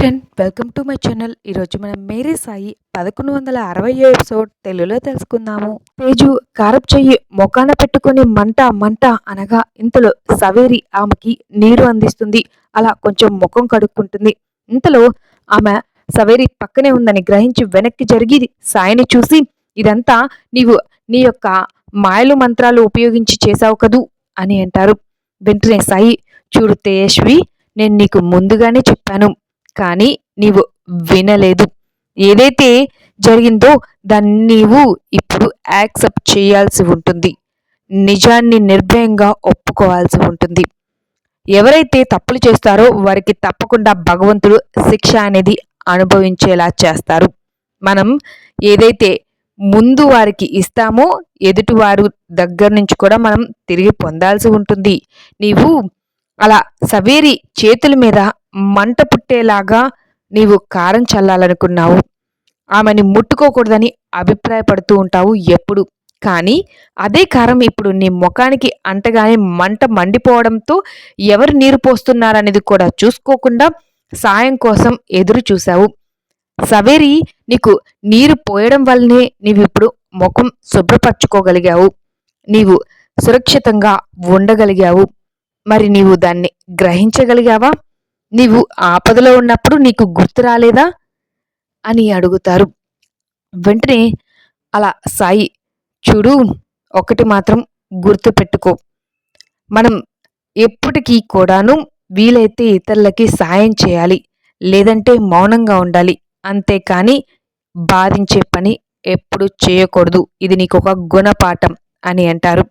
Friend welcome to my channel ఈరోజు మనం Mary Sai పదకొండు వందల అరవై ఎపిసోడ్ తెలుగులో తెలుసుకుందాము. తేజు కారప్ చెయ్యి మొకాన పెట్టుకుని మంట మంట అనగా ఇంతలో సవేరి ఆమెకి నీరు అందిస్తుంది. అలా కొంచెం ముఖం కడుక్కుంటుంది. ఇంతలో ఆమె సవేరి పక్కనే ఉందని గ్రహించి వెనక్కి జరిగి సాయిని చూసి ఇదంతా నీవు నీ యొక్క మాయలు మంత్రాలు ఉపయోగించి చేశావు కదూ? అని అంటారు. వెంటనే సాయి చూడు తేజస్వి నేను నీకు ముందుగానే చెప్పాను. కానీ నీవు వినలేదు. ఏదైతే జరిగిందో దాన్ని నీవు ఇప్పుడు యాక్సెప్ట్ చేయాల్సి ఉంటుంది. నిజాన్ని నిర్భయంగా ఒప్పుకోవాల్సి ఉంటుంది. ఎవరైతే తప్పులు చేస్తారో వారికి తప్పకుండా భగవంతుడు శిక్ష అనేది అనుభవించేలా చేస్తారు. మనం ఏదైతే ముందు వారికి ఇస్తామో ఎదుటివారు దగ్గర నుంచి కూడా మనం తిరిగి పొందాల్సి ఉంటుంది. నీవు అలా సవేరి చేతుల మీద మంట పుట్టేలాగా నీవు కారం చల్లాలనుకున్నావు. ఆమెని ముట్టుకోకూడదని అభిప్రాయపడుతూ ఉంటావు ఎప్పుడు. కానీ అదే కారం ఇప్పుడు నీ ముఖానికి అంటగానే మంట మండిపోవడంతో ఎవరు నీరు పోస్తున్నారనేది కూడా చూసుకోకుండా సాయం కోసం ఎదురు చూశావు. సవేరి నీకు నీరు పోయడం వల్లనే నీవిప్పుడు ముఖం శుభ్రపరచుకోగలిగావు. నీవు సురక్షితంగా ఉండగలిగావు. మరి నీవు దాన్ని గ్రహించగలిగావా? నీవు ఆపదలో ఉన్నప్పుడు నీకు గుర్తు రాలేదా? అని అడుగుతారు. వెంటనే అలా సాయి చూడు ఒకటి మాత్రం గుర్తు పెట్టుకో. మనం ఎప్పటికీ కూడాను వీలైతే ఇతరులకి సాయం చేయాలి లేదంటే మౌనంగా ఉండాలి. అంతేకాని బాధించే పని ఎప్పుడు చేయకూడదు. ఇది నీకు ఒక గుణపాఠం అని అంటారు.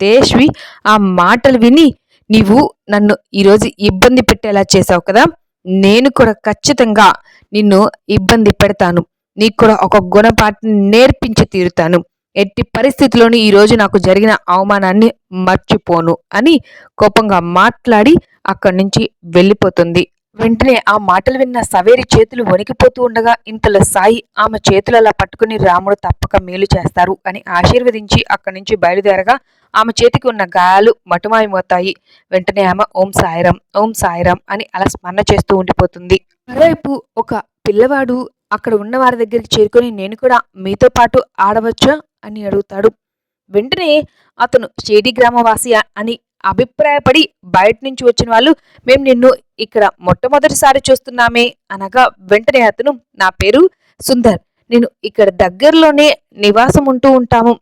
తేష్వి ఆ మాటలు విని నీవు నన్ను ఈరోజు ఇబ్బంది పెట్టేలా చేసావు కదా? నేను కూడా ఖచ్చితంగా నిన్ను ఇబ్బంది పెడతాను. నీకు కూడా ఒక గుణపాఠం నేర్పించి తీరుతాను. ఎట్టి పరిస్థితిలోని ఈరోజు నాకు జరిగిన అవమానాన్ని మర్చిపోను అని కోపంగా మాట్లాడి అక్కడి నుంచి వెళ్ళిపోతుంది. వెంటనే ఆ మాటలు విన్న సవేరి చేతులు వణికిపోతూ ఉండగా ఇంతలో సాయి ఆమె చేతులలా పట్టుకుని రాముడు తప్పక మేలు చేస్తారు అని ఆశీర్వదించి అక్కడి నుంచి బయలుదేరగా ఆమె చేతికి ఉన్న గాయాలు మటుమాయమవుతాయి. వెంటనే ఆమె ఓం సాయిరం ఓం సాయిరం అని అలా స్మరణ చేస్తూ ఉండిపోతుంది. మరోవైపు ఒక పిల్లవాడు అక్కడ ఉన్న వారి దగ్గరికి చేరుకొని నేను కూడా మీతో పాటు ఆడవచ్చా అని అడుగుతాడు. వెంటనే అతను షేడి గ్రామవాసి అని అభిప్రాయపడి బయట నుంచి వచ్చిన వాళ్ళు మేము నిన్ను ఇక్కడ మొట్టమొదటిసారి చూస్తున్నామే అనగా వెంటనే అతను నా పేరు సుందర్. నేను ఇక్కడ దగ్గరలోనే నివాసం ఉంటూ ఉంటాము.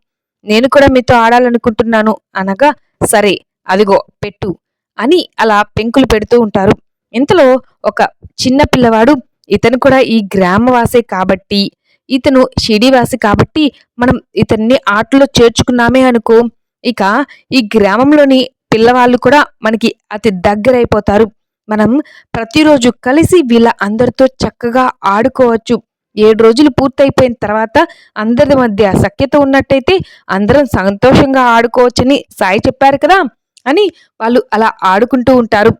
నేను కూడా మీతో ఆడాలనుకుంటున్నాను అనగా సరే అదిగో పెట్టు అని అలా పెంకులు పెడుతూ ఉంటారు. ఇంతలో ఒక చిన్న పిల్లవాడు ఇతను కూడా ఈ గ్రామవాసే కాబట్టి ఇతను షిడివాసి కాబట్టి మనం ఇతన్ని ఆటలో చేర్చుకున్నామే అనుకో. ఇక ఈ గ్రామంలోని పిల్లవాళ్ళు కూడా మనకి అతి దగ్గరైపోతారు. మనం ప్రతిరోజు కలిసి వీళ్ళ అందరితో చక్కగా ఆడుకోవచ్చు. ఏడు రోజులు పూర్తయిపోయిన తర్వాత అందరి మధ్య సఖ్యత ఉన్నట్టయితే అందరం సంతోషంగా ఆడుకోవచ్చని సాయి చెప్పారు కదా అని వాళ్ళు అలా ఆడుకుంటూ ఉంటారు.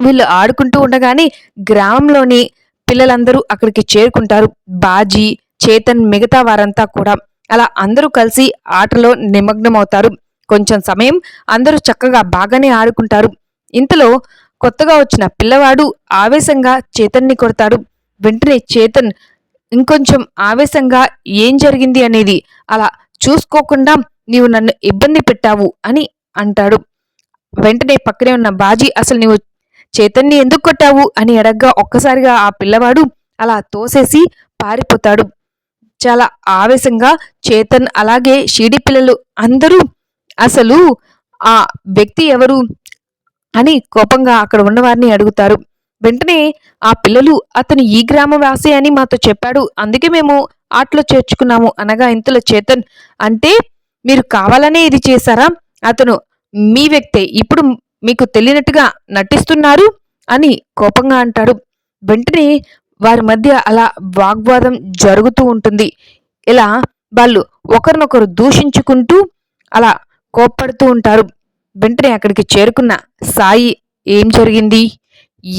వీళ్ళు ఆడుకుంటూ ఉండగానే గ్రామంలోని పిల్లలందరూ అక్కడికి చేరుకుంటారు. బాజీ చేతన్ మిగతా వారంతా కూడా. అలా అందరూ కలిసి ఆటలో నిమగ్నమవుతారు. కొంచెం సమయం అందరూ చక్కగా బాగానే ఆడుకుంటారు. ఇంతలో కొత్తగా వచ్చిన పిల్లవాడు ఆవేశంగా చేతన్ని కొడతాడు. వెంటనే చేతన్ ఇంకొంచెం ఆవేశంగా ఏం జరిగింది అనేది అలా చూసుకోకుండా నీవు నన్ను ఇబ్బంది పెట్టావు అని అంటాడు. వెంటనే పక్కనే ఉన్న బాజీ అసలు నీవు చేతన్ని ఎందుకు కొట్టావు? అని అడగ్గా ఒక్కసారిగా ఆ పిల్లవాడు అలా తోసేసి పారిపోతాడు. చాలా ఆవేశంగా చేతన్ అలాగే షీడి పిల్లలు అందరూ అసలు ఆ వ్యక్తి ఎవరు అని కోపంగా అక్కడ ఉన్నవారిని అడుగుతారు. వెంటనే ఆ పిల్లలు అతను ఈ గ్రామవాసి అని మాతో చెప్పాడు. అందుకే మేము ఆటలో చేర్చుకున్నాము అనగా ఇంతలో చేతన్ అంటే మీరు కావాలనే ఇది చేశారా? అతను మీ వ్యక్తే ఇప్పుడు మీకు తెలియనట్టుగా నటిస్తున్నారు అని కోపంగా అంటాడు. వెంటనే వారి మధ్య అలా వాగ్వాదం జరుగుతూ ఉంటుంది. ఇలా వాళ్ళు ఒకరినొకరు దూషించుకుంటూ అలా కోప్పడుతూ ఉంటారు. వెంటనే అక్కడికి చేరుకున్న సాయి ఏం జరిగింది?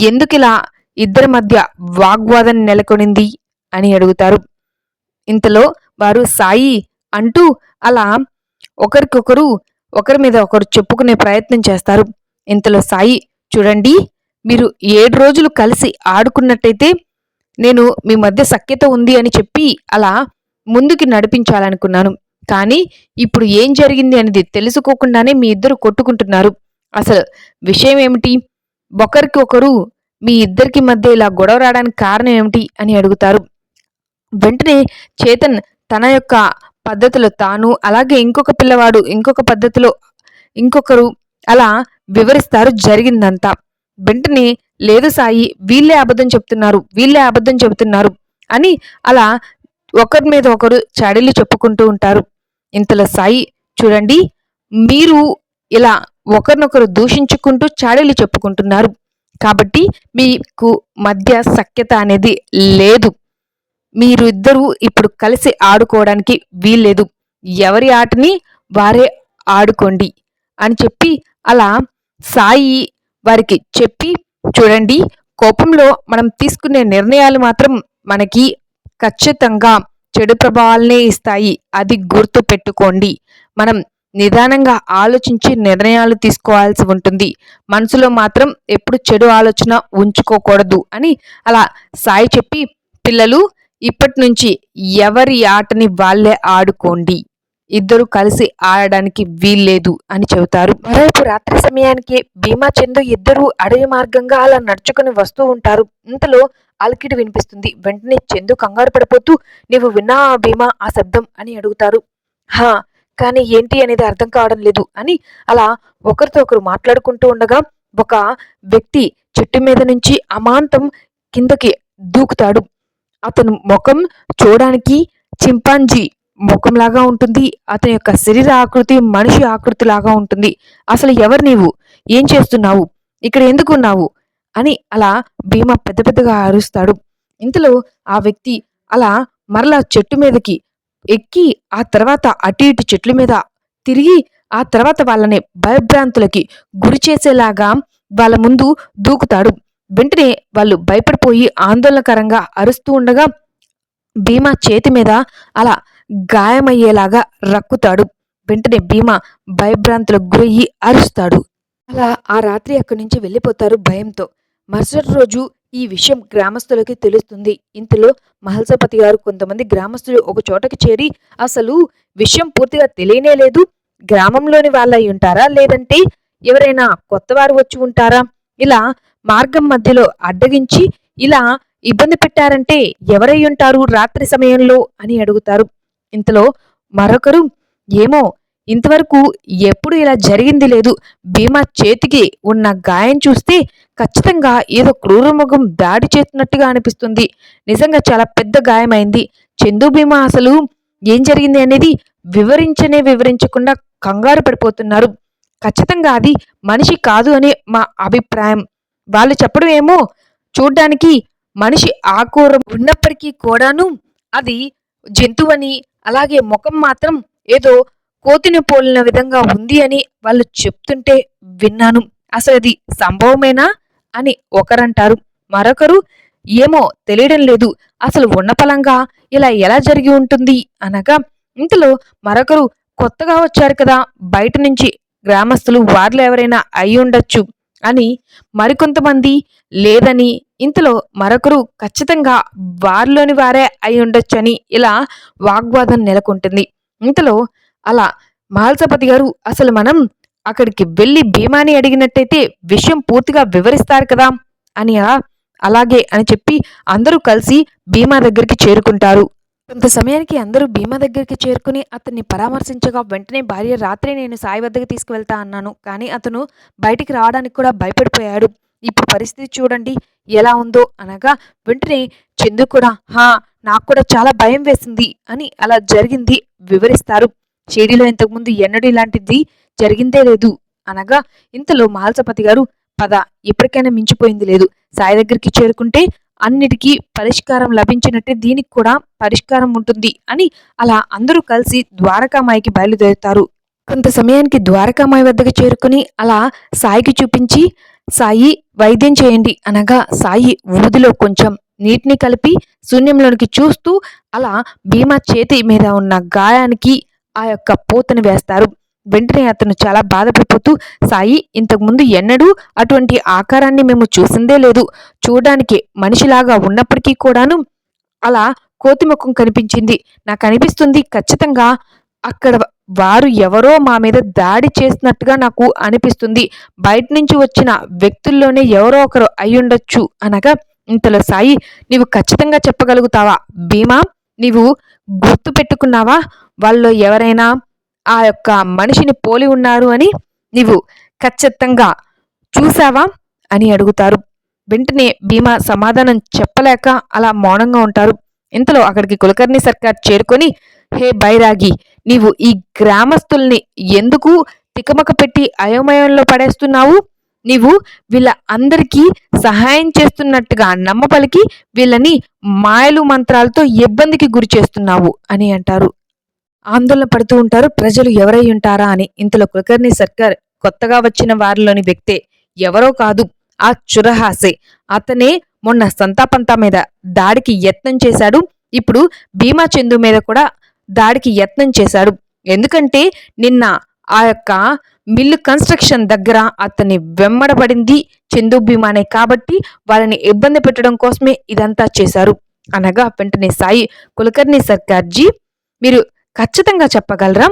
ఎందుకిలా ఇద్దరి మధ్య వాగ్వాదం నెలకొనింది? అని అడుగుతారు. ఇంతలో వారు సాయి అంటూ అలా ఒకరికొకరు ఒకరి మీద ఒకరు చెప్పుకునే ప్రయత్నం చేస్తారు. ఇంతలో సాయి చూడండి మీరు ఏడు రోజులు కలిసి ఆడుకున్నట్టయితే నేను మీ మధ్య సఖ్యత ఉంది అని చెప్పి అలా ముందుకి నడిపించాలనుకున్నాను. కానీ ఇప్పుడు ఏం జరిగింది అనేది తెలుసుకోకుండానే మీ ఇద్దరు కొట్టుకుంటున్నారు. అసలు విషయం ఏమిటి? ఒకరికి ఒకరు మీ ఇద్దరికి మధ్య ఇలా గొడవ రావడానికి కారణం ఏమిటి అని అడుగుతారు. వెంటనే చేతన్ తన యొక్క పద్ధతిలో తాను అలాగే ఇంకొక పిల్లవాడు ఇంకొక పద్ధతిలో ఇంకొకరు అలా వివరిస్తారు జరిగిందంతా. వెంటనే లేదు సాయి వీళ్ళే అబద్ధం చెప్తున్నారు వీళ్ళే అబద్ధం చెబుతున్నారు అని అలా ఒకరి మీద ఒకరు చాడీలు చెప్పుకుంటూ ఉంటారు. ఇంతలో సాయి చూడండి మీరు ఇలా ఒకరినొకరు దూషించుకుంటూ చాడీలు చెప్పుకుంటున్నారు. కాబట్టి మీకు మధ్య సఖ్యత అనేది లేదు. మీరు ఇద్దరూ ఇప్పుడు కలిసి ఆడుకోవడానికి వీల్లేదు. ఎవరి ఆటని వారే ఆడుకోండి అని చెప్పి అలా సాయి వారికి చెప్పి చూడండి కోపంలో మనం తీసుకునే నిర్ణయాలు మాత్రం మనకి ఖచ్చితంగా చెడు ప్రభావాలనే ఇస్తాయి. అది గుర్తు పెట్టుకోండి. మనం నిదానంగా ఆలోచించి నిర్ణయాలు తీసుకోవాల్సి ఉంటుంది. మనసులో మాత్రం ఎప్పుడు చెడు ఆలోచన ఉంచుకోకూడదు అని అలా సాయి చెప్పి పిల్లలు ఇప్పటి నుంచి ఎవరి ఆటని వాళ్ళే ఆడుకోండి. ఇద్దరు కలిసి ఆడడానికి వీల్లేదు అని చెబుతారు. మరోవైపు రాత్రి సమయానికి భీమా చందు ఇద్దరు అడవి మార్గంగా అలా నడుచుకుని వస్తూ ఉంటారు. ఇంతలో అలికిడి వినిపిస్తుంది. వెంటనే చందు కంగారు పడిపోతూ నీవు విన్నా భీమా ఆ శబ్దం? అని అడుగుతారు. హా కానీ ఏంటి అనేది అర్థం కావడం లేదు అని అలా ఒకరితో ఒకరు మాట్లాడుకుంటూ ఉండగా ఒక వ్యక్తి చెట్టు మీద నుంచి అమాంతం కిందకి దూకుతాడు. అతను ముఖం చూడడానికి చింపాంజీ ముఖంలాగా ఉంటుంది. అతని యొక్క శరీర ఆకృతి మనిషి ఆకృతి లాగా ఉంటుంది. అసలు ఎవరు నీవు? ఏం చేస్తున్నావు? ఇక్కడ ఎందుకున్నావు అని అలా భీమా పెద్ద పెద్దగా అరుస్తాడు. ఇంతలో ఆ వ్యక్తి అలా మరలా చెట్టు మీదకి ఎక్కి ఆ తర్వాత అటు ఇటు చెట్ల మీద తిరిగి ఆ తర్వాత వాళ్ళని భయభ్రాంతులకి గురి చేసేలాగా వాళ్ళ ముందు దూకుతాడు. వెంటనే వాళ్ళు భయపడిపోయి ఆందోళనకరంగా అరుస్తూ ఉండగా భీమా చేతి మీద అలా గాయమయ్యేలాగా రక్కుతాడు. వెంటనే భీమా భయభ్రాంతులకు గురయ్యి అరుస్తాడు. అలా ఆ రాత్రి అక్కడి నుంచి వెళ్ళిపోతారు భయంతో. మరుసటి రోజు ఈ విషయం గ్రామస్తులకి తెలుస్తుంది. ఇంతలో మహల్సపతి గారు కొంతమంది గ్రామస్తులు ఒక చోటకి చేరి అసలు విషయం పూర్తిగా తెలియనే లేదు. గ్రామంలోని వాళ్ళ ఉంటారా? లేదంటే ఎవరైనా కొత్త వారు వచ్చి ఉంటారా ఇలా మార్గం మధ్యలో అడ్డగించి ఇలా ఇబ్బంది పెట్టారంటే ఎవరై ఉంటారు రాత్రి సమయంలో అని అడుగుతారు. ఇంతలో మరొకరు ఏమో ఇంతవరకు ఎప్పుడు ఇలా జరిగింది లేదు. భీమా చేతికి ఉన్న గాయం చూస్తే ఖచ్చితంగా ఏదో క్రూరముఖం దాడి చేస్తున్నట్టుగా అనిపిస్తుంది. నిజంగా చాలా పెద్ద గాయమైంది. చందు భీమా అసలు ఏం జరిగింది అనేది వివరించనే వివరించకుండా కంగారు పడిపోతున్నారు. ఖచ్చితంగా అది మనిషి కాదు అనే మా అభిప్రాయం. వాళ్ళు చెప్పడం ఏమో చూడ్డానికి మనిషి ఆకూర ఉన్నప్పటికీ కూడాను అది జంతువని అలాగే ముఖం మాత్రం ఏదో కోతిని పోలిన విధంగా ఉంది అని వాళ్ళు చెప్తుంటే విన్నాను. అసలు అది సంభవమేనా? అని ఒకరంటారు. మరొకరు ఏమో తెలియడం లేదు. అసలు ఉన్నపలంగా ఇలా ఎలా జరిగి ఉంటుంది? అనగా ఇంతలో మరొకరు కొత్తగా వచ్చారు కదా బయట నుంచి గ్రామస్తులు వార్లు ఎవరైనా అయి ఉండొచ్చు అని మరికొంతమంది లేదని ఇంతలో మరొకరు ఖచ్చితంగా వారిలోని వారే అయి ఉండొచ్చని ఇలా వాగ్వాదం నెలకొంటుంది. ఇంతలో అలా మహల్సపతి గారు అసలు మనం అక్కడికి వెళ్ళి భీమాని అడిగినట్టయితే విషయం పూర్తిగా వివరిస్తారు కదా అని అలాగే అని చెప్పి అందరూ కలిసి భీమా దగ్గరికి చేరుకుంటారు. కొంత సమయానికి అందరూ భీమా దగ్గరికి చేరుకుని అతన్ని పరామర్శించగా వెంటనే భార్య రాత్రి నేను సాయి వద్దకు తీసుకువెళ్తా అన్నాను. కానీ అతను బయటికి రావడానికి కూడా భయపడిపోయాడు. ఇప్పుడు పరిస్థితి చూడండి ఎలా ఉందో అనగా వెంటనే చందు కూడా హా నాకు కూడా చాలా భయం వేసింది అని అలా జరిగింది వివరిస్తారు. షిరిడీలో ఇంతకుముందు ఎన్నడూ ఇలాంటిది జరిగిందే లేదు. అనగా ఇంతలో మహల్సపతి గారు పద ఇప్పటికైనా మించిపోయింది లేదు. సాయి దగ్గరికి చేరుకుంటే అన్నిటికీ పరిష్కారం లభించినట్టే దీనికి కూడా పరిష్కారం ఉంటుంది అని అలా అందరూ కలిసి ద్వారకామాయికి బయలుదేరుతారు. కొంత సమయానికి ద్వారకామాయి వద్దకు చేరుకుని అలా సాయికి చూపించి సాయి వైద్యం చేయండి అనగా సాయి ఊదిలో కొంచెం నీటిని కలిపి శూన్యంలోనికి చూస్తూ అలా భీమా చేతి మీద ఉన్న గాయానికి ఆ యొక్క పూతను వేస్తారు. వెంటనే అతను చాలా బాధపడిపోతూ సాయి ఇంతకుముందు ఎన్నడూ అటువంటి ఆకారాన్ని మేము చూసిందే లేదు. చూడడానికి మనిషిలాగా ఉన్నప్పటికీ కూడాను అలా కోతి ముఖం కనిపించింది. నాకు అనిపిస్తుంది ఖచ్చితంగా అక్కడ వారు ఎవరో మా మీద దాడి చేసినట్టుగా నాకు అనిపిస్తుంది. బయట నుంచి వచ్చిన వ్యక్తుల్లోనే ఎవరో ఒకరు అయ్యుండొచ్చు అనగా ఇంతలో సాయి నీవు ఖచ్చితంగా చెప్పగలుగుతావా? భీమా నీవు గుర్తు పెట్టుకున్నావా వాళ్ళు ఎవరైనా ఆ యొక్క మనిషిని పోలి ఉన్నారు అని నీవు ఖచ్చితంగా చూసావా అని అడుగుతారు. వెంటనే భీమా సమాధానం చెప్పలేక అలా మౌనంగా ఉంటారు. ఇంతలో అక్కడికి కులకర్ణి సర్కార్ చేరుకొని హే బైరాగి నీవు ఈ గ్రామస్తుల్ని ఎందుకు తికమక పెట్టి అయోమయంలో పడేస్తున్నావు? నీవు వీళ్ళ అందరికీ సహాయం చేస్తున్నట్టుగా నమ్మపలికి వీళ్ళని మాయలు మంత్రాలతో ఇబ్బందికి గురి చేస్తున్నావు అని అంటారు. ఆందోళన పడుతూ ఉంటారు. ప్రజలు ఎవరై ఉంటారా అని. ఇంతలో కులకర్ణి సర్కార్ కొత్తగా వచ్చిన వారిలోని వ్యక్తే ఎవరో కాదు. ఆ చురహాసే. అతనే మొన్న సంతాపంతా మీద దాడికి యత్నం చేశాడు. ఇప్పుడు భీమా చందు మీద కూడా దాడికి యత్నం చేశాడు. ఎందుకంటే నిన్న ఆ యొక్క మిల్లు కన్స్ట్రక్షన్ దగ్గర అతన్ని వెమ్మడబడింది చందు భీమానే కాబట్టి వాళ్ళని ఇబ్బంది పెట్టడం కోసమే ఇదంతా చేశారు. అనగా వెంటనే సాయి కులకర్ణి సర్కార్జీ మీరు ఖచ్చితంగా చెప్పగలరా.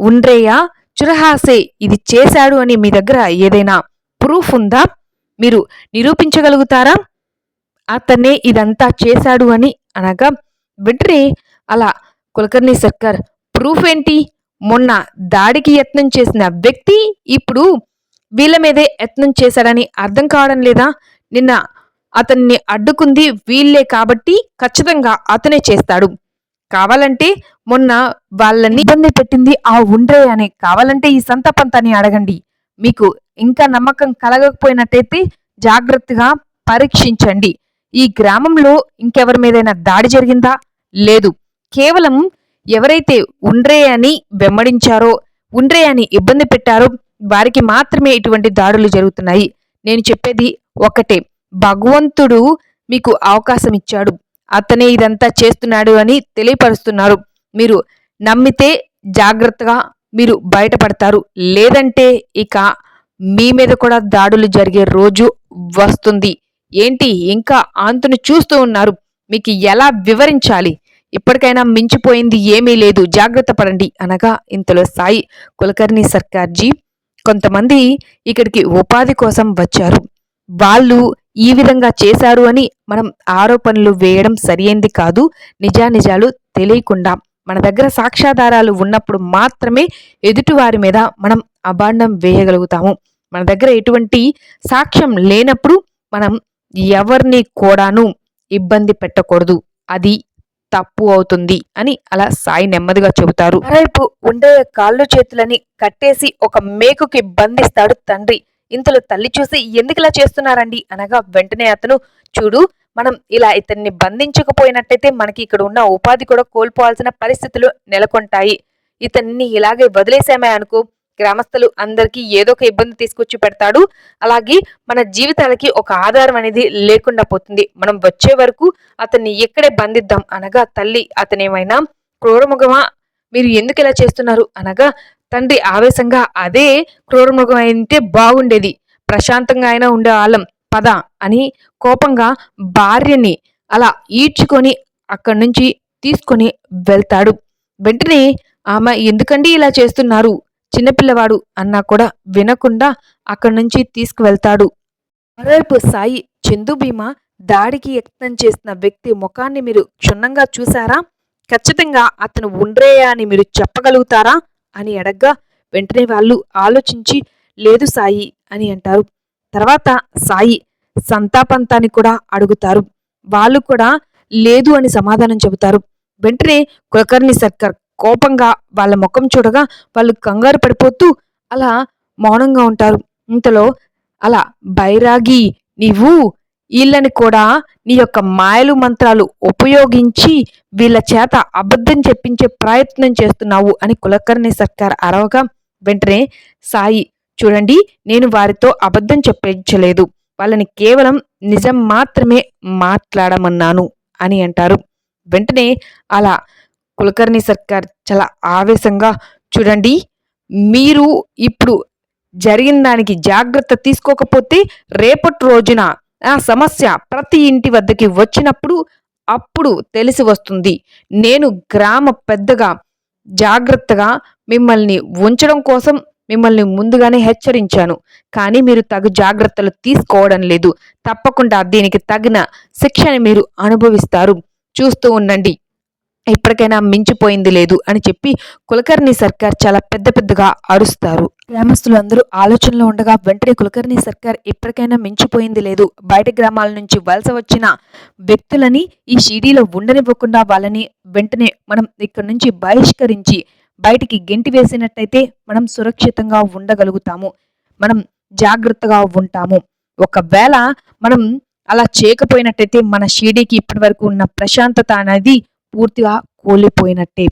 ఉండ్రేయా చురహాసే ఇది చేశాడు అని మీ దగ్గర ఏదైనా ప్రూఫ్ ఉందా? మీరు నిరూపించగలుగుతారా? అతనే ఇదంతా చేశాడు అని అనగా వెంటనే అలా కులకర్ణి సర్కార్ ప్రూఫ్ ఏంటి? మొన్న దాడికి యత్నం చేసిన వ్యక్తి ఇప్పుడు వీళ్ళ మీదే యత్నం చేశాడని అర్థం కావడం లేదా? నిన్న అతన్ని అడ్డుకుంది వీళ్ళే కాబట్టి ఖచ్చితంగా అతనే చేస్తాడు. కావాలంటే మొన్న వాళ్ళని ఇబ్బంది పెట్టింది ఆ ఉండ్రే అని. కావాలంటే ఈ సంతపంతాన్ని అడగండి. మీకు ఇంకా నమ్మకం కలగకపోయినట్టయితే జాగ్రత్తగా పరీక్షించండి. ఈ గ్రామంలో ఇంకెవరి మీదైనా దాడి జరిగిందా? లేదు. కేవలం ఎవరైతే ఉండ్రే అని వెంబడించారో ఉండ్రే అని ఇబ్బంది పెట్టారో వారికి మాత్రమే ఇటువంటి దాడులు జరుగుతున్నాయి. నేను చెప్పేది ఒకటే. భగవంతుడు మీకు అవకాశం ఇచ్చాడు. అతనే ఇదంతా చేస్తున్నాడు అని తెలియపరుస్తున్నారు. మీరు నమ్మితే జాగ్రత్తగా మీరు బయటపడతారు. లేదంటే ఇక మీ మీద కూడా దాడులు జరిగే రోజు వస్తుంది. ఏంటి? ఇంకా ఆంతును చూస్తూ ఉన్నారు. మీకు ఎలా వివరించాలి? ఇప్పటికైనా మించిపోయింది ఏమీ లేదు. జాగ్రత్త పడండి అనగా ఇంతలో సాయి కులకర్ణి సర్కార్జీ కొంతమంది ఇక్కడికి ఉపాధి కోసం వచ్చారు. వాళ్ళు ఈ విధంగా చేశారు అని మనం ఆరోపణలు వేయడం సరియైంది కాదు. నిజానిజాలు తెలియకుండా మన దగ్గర సాక్ష్యాధారాలు ఉన్నప్పుడు మాత్రమే ఎదుటివారి మీద మనం అభాండం వేయగలుగుతాము. మన దగ్గర ఎటువంటి సాక్ష్యం లేనప్పుడు మనం ఎవరిని కూడాను ఇబ్బంది పెట్టకూడదు. అది తప్పు అవుతుంది అని అలా సాయి నెమ్మదిగా చెబుతారు. మరోవైపు ఉండే కాళ్ళు చేతులని కట్టేసి ఒక మేకుకి బంధిస్తాడు తండ్రి. ఇంతలో తల్లి చూసి ఎందుకులా చేస్తున్నారండి? అనగా వెంటనే అతను చూడు మనం ఇలా ఇతన్ని బంధించకపోయినట్టయితే మనకి ఇక్కడ ఉన్న ఉపాధి కూడా కోల్పోవాల్సిన పరిస్థితులు నెలకొంటాయి. ఇతన్ని ఇలాగే వదిలేసామే అనుకో గ్రామస్తులు అందరికీ ఏదో ఒక ఇబ్బంది తీసుకొచ్చి పెడతాడు. అలాగే మన జీవితాలకి ఒక ఆధారం అనేది లేకుండా పోతుంది. మనం వచ్చే వరకు అతన్ని ఎక్కడే బంధిద్దాం. అనగా తల్లి అతనేమైనా క్రూరముఖమా? మీరు ఎందుకు ఇలా చేస్తున్నారు? అనగా తండ్రి ఆవేశంగా అదే క్రూరమృగం అయితే బాగుండేది. ప్రశాంతంగా అయినా ఉండే వాళ్ళం పద అని కోపంగా భార్యని అలా ఈడ్చుకొని అక్కడి నుంచి తీసుకొని వెళ్తాడు. వెంటనే ఆమె ఎందుకండి ఇలా చేస్తున్నారు? చిన్నపిల్లవాడు అన్నా కూడా వినకుండా అక్కడి నుంచి తీసుకువెళ్తాడు. మరోవైపు సాయి చందు భీమా దాడికి యత్నం చేసిన వ్యక్తి ముఖాన్ని మీరు క్షుణ్ణంగా చూసారా ఖచ్చితంగా అతను ఉండ్రేయా అని మీరు చెప్పగలుగుతారా? అని అడగ్గా వెంటనే వాళ్ళు ఆలోచించి లేదు సాయి అని అంటారు. తర్వాత సాయి సంతాపంతాన్ని కూడా అడుగుతారు. వాళ్ళు కూడా లేదు అని సమాధానం చెబుతారు. వెంటనే కులకర్ణి సర్కార్ కోపంగా వాళ్ళ ముఖం చూడగా వాళ్ళు కంగారు పడిపోతూ అలా మౌనంగా ఉంటారు. ఇంతలో అలా బైరాగి నీవు వీళ్ళని కూడా నీ యొక్క మాయలు మంత్రాలు ఉపయోగించి వీళ్ళ చేత అబద్ధం చెప్పించే ప్రయత్నం చేస్తున్నావు అని కులకర్ణి సర్కార్ అరవగా వెంటనే సాయి చూడండి నేను వారితో అబద్ధం చెప్పించలేదు. వాళ్ళని కేవలం నిజం మాత్రమే మాట్లాడమన్నాను అని అంటారు. వెంటనే అలా కులకర్ణి సర్కార్ చాలా ఆవేశంగా చూడండి మీరు ఇప్పుడు జరిగిన దానికి జాగ్రత్త తీసుకోకపోతే రేపటి రోజున ఆ సమస్య ప్రతి ఇంటి వద్దకి వచ్చినప్పుడు అప్పుడు తెలిసి వస్తుంది. నేను గ్రామ పెద్దగా జాగ్రత్తగా మిమ్మల్ని ఉంచడం కోసం మిమ్మల్ని ముందుగానే హెచ్చరించాను. కానీ మీరు తగు జాగ్రత్తలు తీసుకోవడం లేదు. తప్పకుండా దీనికి తగిన శిక్షను మీరు అనుభవిస్తారు. చూస్తూ ఉండండి. ఇప్పటికైనా మించిపోయింది లేదు అని చెప్పి కులకర్ణి సర్కార్ చాలా పెద్ద పెద్దగా అరుస్తారు. గ్రామస్తులు అందరూ ఆలోచనలో ఉండగా వెంటనే కులకర్ణి సర్కార్ ఇప్పటికైనా మించిపోయింది లేదు. బయట గ్రామాల నుంచి వలస వచ్చిన వ్యక్తులని ఈ షిడీలో ఉండనివ్వకుండా వాళ్ళని వెంటనే మనం ఇక్కడి నుంచి బహిష్కరించి బయటికి గెంటి వేసినట్టయితే మనం సురక్షితంగా ఉండగలుగుతాము. మనం జాగ్రత్తగా ఉంటాము. ఒకవేళ మనం అలా చేయకపోయినట్టయితే మన షిరిడీకి ఇప్పటి వరకు ఉన్న ప్రశాంతత అనేది పూర్తిగా కోల్పోయినట్టే.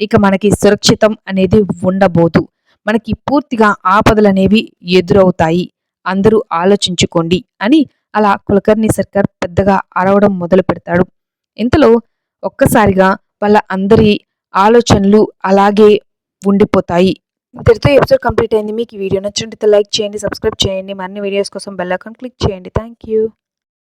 ఇక మనకి సురక్షితం అనేది ఉండబోదు. మనకి పూర్తిగా ఆపదలనేవి ఎదురవుతాయి. అందరూ ఆలోచించుకోండి అని అలా కులకర్ణి సర్కార్ పెద్దగా అరవడం మొదలు పెడతాడు. ఇంతలో ఒక్కసారిగా వాళ్ళ అందరి ఆలోచనలు అలాగే ఉండిపోతాయి. ఇంతటితో ఎపిసోడ్ కంప్లీట్ అయింది. మీకు వీడియో నచ్చినట్లయితే లైక్ చేయండి సబ్స్క్రైబ్ చేయండి. మరిన్ని వీడియోస్ కోసం బెల్ ఐకాన్ క్లిక్ చేయండి. Thank you